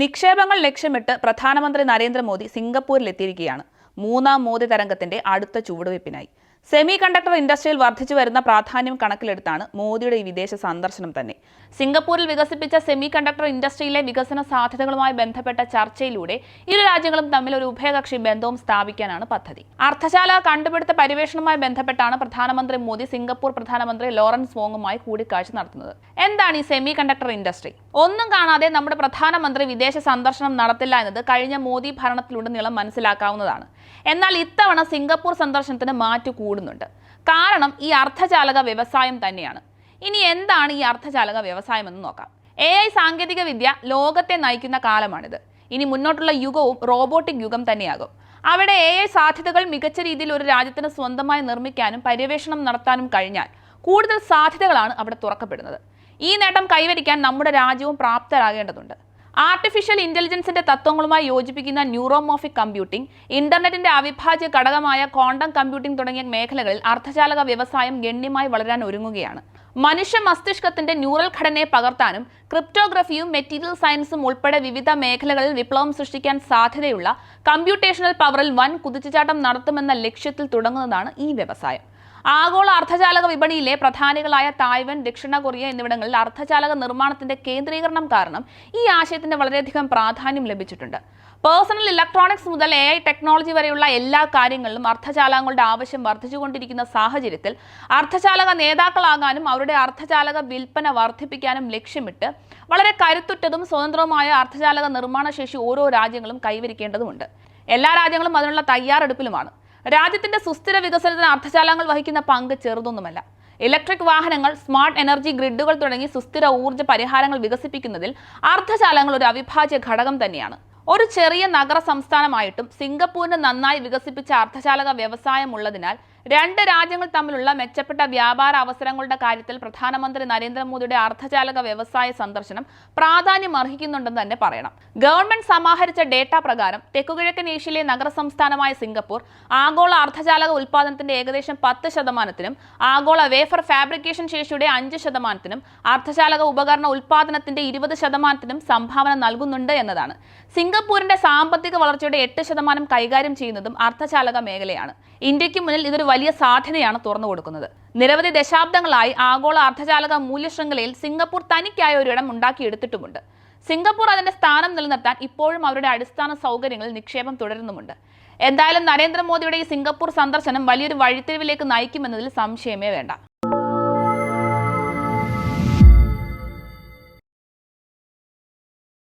നിക്ഷേപങ്ങൾ ലക്ഷ്യമിട്ട് പ്രധാനമന്ത്രി നരേന്ദ്രമോദി സിംഗപ്പൂരിലെത്തിയിരിക്കുകയാണ്. മൂന്നാം മോദി തരംഗത്തിന്റെ അടുത്ത ചുവടുവയ്പ്പിനായി. സെമി കണ്ടക്ടർ ഇൻഡസ്ട്രിയിൽ വർദ്ധിച്ചു വരുന്ന പ്രാധാന്യം കണക്കിലെടുത്താണ് മോദിയുടെ ഈ വിദേശ സന്ദർശനം തന്നെ. സിംഗപ്പൂരിൽ വികസിപ്പിച്ച സെമി കണ്ടക്ടർ ഇൻഡസ്ട്രിയിലെ വികസന സാധ്യതകളുമായി ബന്ധപ്പെട്ട ചർച്ചയിലൂടെ ഇരു രാജ്യങ്ങളും തമ്മിൽ ഒരു ഉഭയകക്ഷി ബന്ധവും സ്ഥാപിക്കാനാണ് പദ്ധതി. അർത്ഥശാല കണ്ടുപിടുത്ത പര്യവേഷണവുമായി ബന്ധപ്പെട്ടാണ് പ്രധാനമന്ത്രി മോദി സിംഗപ്പൂർ പ്രധാനമന്ത്രി ലോറൻസ് വോങ്ങുമായി കൂടിക്കാഴ്ച നടത്തുന്നത്. എന്താണ് ഈ സെമി കണ്ടക്ടർ ഇൻഡസ്ട്രി ഒന്നും കാണാതെ നമ്മുടെ പ്രധാനമന്ത്രി വിദേശ സന്ദർശനം നടത്തില്ല എന്നത് കഴിഞ്ഞ മോദി ഭരണത്തിലുടനീളം മനസ്സിലാക്കാവുന്നതാണ്. എന്നാൽ ഇത്തവണ സിംഗപ്പൂർ സന്ദർശനത്തിന് മാറ്റു കൂടുന്നുണ്ട്. കാരണം ഈ അർദ്ധചാലക വ്യവസായം തന്നെയാണ്. ഇനി എന്താണ് ഈ അർദ്ധചാലക വ്യവസായം എന്ന് നോക്കാം. എ ഐ സാങ്കേതിക വിദ്യ ലോകത്തെ നയിക്കുന്ന കാലമാണിത്. ഇനി മുന്നോട്ടുള്ള യുഗവും റോബോട്ടിക് യുഗം തന്നെയാകും. അവിടെ എ ഐ സാധ്യതകൾ മികച്ച രീതിയിൽ ഒരു രാജ്യത്തിന് സ്വന്തമായി നിർമ്മിക്കാനും പര്യവേഷണം നടത്താനും കഴിഞ്ഞാൽ കൂടുതൽ സാധ്യതകളാണ് അവിടെ തുറക്കപ്പെടുന്നത്. ഈ നേട്ടം കൈവരിക്കാൻ നമ്മുടെ രാജ്യവും പ്രാപ്തരാകേണ്ടതുണ്ട്. ആർട്ടിഫിഷ്യൽ ഇന്റലിജൻസിന്റെ തത്വങ്ങളുമായി യോജിപ്പിക്കുന്ന ന്യൂറോമോഫിക് കമ്പ്യൂട്ടിംഗ് ഇന്റർനെറ്റിന്റെ അവിഭാജ്യ ഘടകമായ ക്വാണ്ടം കമ്പ്യൂട്ടിംഗ് തുടങ്ങിയ മേഖലകളിൽ അർദ്ധചാലക വ്യവസായം ഗണ്യമായി വളരാൻ ഒരുങ്ങുകയാണ്. മനുഷ്യ മസ്തിഷ്കത്തിന്റെ ന്യൂറൽ ഘടനയെ പകർത്താനും ക്രിപ്റ്റോഗ്രഫിയും മെറ്റീരിയൽ സയൻസും ഉൾപ്പെടെ വിവിധ മേഖലകളിൽ വിപ്ലവം സൃഷ്ടിക്കാൻ സാധ്യതയുള്ള കമ്പ്യൂട്ടേഷണൽ പവറിൽ വൻ കുതിച്ചുചാട്ടം നടത്തുമെന്ന ലക്ഷ്യത്തിൽ തുടങ്ങുന്നതാണ് ഈ വ്യവസായം. ആഗോള അർദ്ധചാലക വിപണിയിലെ പ്രധാനികളായ തായ്വൻ ദക്ഷിണ കൊറിയ എന്നിവിടങ്ങളിൽ അർദ്ധചാലക നിർമ്മാണത്തിന്റെ കേന്ദ്രീകരണം കാരണം ഈ ആശയത്തിന് വളരെയധികം പ്രാധാന്യം ലഭിച്ചിട്ടുണ്ട്. പേഴ്സണൽ ഇലക്ട്രോണിക്സ് മുതൽ എ ഐ ടെക്നോളജി വരെയുള്ള എല്ലാ കാര്യങ്ങളിലും അർദ്ധചാലകങ്ങളുടെ ആവശ്യം വർദ്ധിച്ചുകൊണ്ടിരിക്കുന്ന സാഹചര്യത്തിൽ അർദ്ധചാലക നേതാക്കളാകാനും അവരുടെ അർദ്ധചാലക വിൽപ്പന വർദ്ധിപ്പിക്കാനും ലക്ഷ്യമിട്ട് വളരെ കരുത്തുറ്റതും സ്വതന്ത്രവുമായ അർദ്ധചാലക നിർമ്മാണ ശേഷി ഓരോ രാജ്യങ്ങളും കൈവരിക്കേണ്ടതുണ്ട് എല്ലാ രാജ്യങ്ങളും അതിനുള്ള തയ്യാറെടുപ്പിലുമാണ്. രാജ്യത്തിന്റെ സുസ്ഥിര വികസനത്തിന് അർദ്ധശാലങ്ങൾ വഹിക്കുന്ന പങ്ക് ചെറുതൊന്നുമല്ല. ഇലക്ട്രിക് വാഹനങ്ങൾ സ്മാർട്ട് എനർജി ഗ്രിഡുകൾ തുടങ്ങി സുസ്ഥിര ഊർജ പരിഹാരങ്ങൾ വികസിപ്പിക്കുന്നതിൽ അർദ്ധശാലങ്ങൾ ഒരു അവിഭാജ്യ ഘടകം തന്നെയാണ്. ഒരു ചെറിയ നഗര സംസ്ഥാനമായിട്ടും സിംഗപ്പൂരിന് നന്നായി വികസിപ്പിച്ച അർദ്ധചാലക വ്യവസായം ഉള്ളതിനാൽ രണ്ട് രാജ്യങ്ങൾ തമ്മിലുള്ള മെച്ചപ്പെട്ട വ്യാപാര അവസരങ്ങളുടെ കാര്യത്തിൽ പ്രധാനമന്ത്രി നരേന്ദ്രമോദിയുടെ അർദ്ധചാലക വ്യവസായ സന്ദർശനം പ്രാധാന്യം അർഹിക്കുന്നുണ്ടെന്ന് തന്നെ പറയണം. ഗവൺമെന്റ് സമാഹരിച്ച ഡേറ്റ പ്രകാരം തെക്കുകിഴക്കൻ ഏഷ്യയിലെ നഗര സംസ്ഥാനമായ സിംഗപ്പൂർ ആഗോള അർദ്ധചാലക ഉൽപ്പാദനത്തിന്റെ ഏകദേശം പത്ത് ശതമാനത്തിനും ആഗോള വേഫർ ഫാബ്രിക്കേഷൻ ശേഷിയുടെ അഞ്ച് ശതമാനത്തിനും അർദ്ധചാലക ഉപകരണ ഉൽപ്പാദനത്തിന്റെ ഇരുപത് ശതമാനത്തിനും സംഭാവന നൽകുന്നുണ്ട് എന്നതാണ്. സിംഗപ്പൂരിന്റെ സാമ്പത്തിക വളർച്ചയുടെ എട്ട് ശതമാനം കൈകാര്യം ചെയ്യുന്നതും അർദ്ധചാലക മേഖലയാണ്. ഇന്ത്യയ്ക്ക് മുന്നിൽ ഇതൊരു വലിയ സാധ്യതയാണ് തുറന്നു കൊടുക്കുന്നത്. നിരവധി ദശാബ്ദങ്ങളായി ആഗോള അർദ്ധചാലക മൂല്യശൃംഖലയിൽ സിംഗപ്പൂർ തനിക്കായ ഒരു ഇടം ഉണ്ടാക്കിയെടുത്തിട്ടുമുണ്ട്. സിംഗപ്പൂർ അതിന്റെ സ്ഥാനം നിലനിർത്താൻ ഇപ്പോഴും അവരുടെ അടിസ്ഥാന സൗകര്യങ്ങളിൽ നിക്ഷേപം തുടരുന്നുമുണ്ട്. എന്തായാലും നരേന്ദ്രമോദിയുടെ ഈ സിംഗപ്പൂർ സന്ദർശനം വലിയൊരു വഴിത്തിരിവിലേക്ക് നയിക്കുമെന്നതിൽ സംശയമേ വേണ്ട.